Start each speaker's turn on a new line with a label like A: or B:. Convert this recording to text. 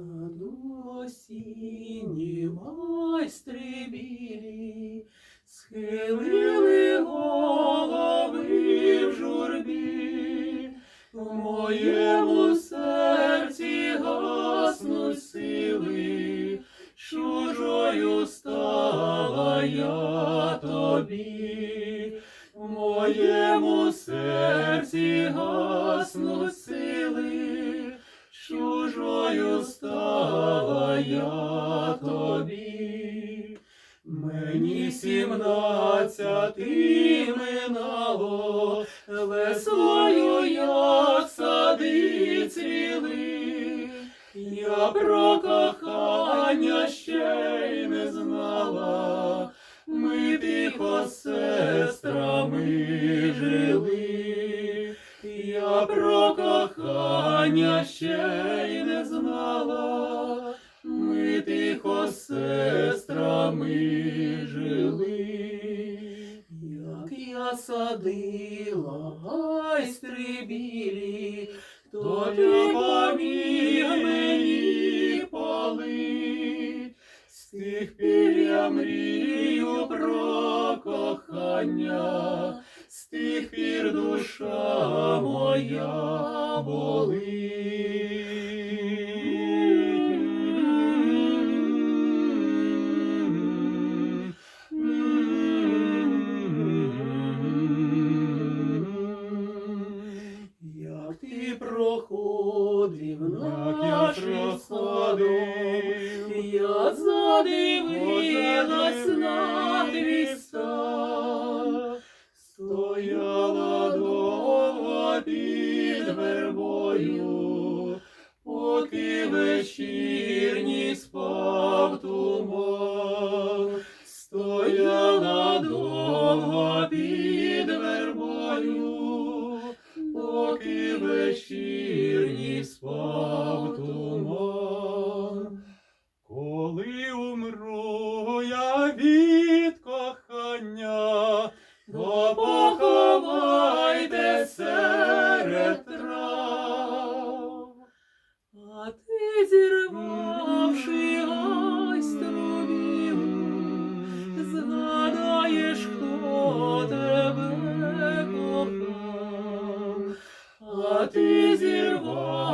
A: Саду осінні майстри схилили голови в журбі, в моєму серці гаснуть сили, чужою стала я тобі, в моєму серці гаснуть сили, чужою стала я тобі. Мені сімнадцяти минало, весною як сади цвіли, я про кохання ще й не знала, ми тихо сестрами жили, я про кохання ще й не знала, як я садила гайстри білі, хто поміг мені полить, з тих пір я мрію про кохання, з тих пір душа моя болить. Проходив наш сади, я задивилась на твій стан, стояла довго під вербою, поки вечірній give a sheep. ти зірвав.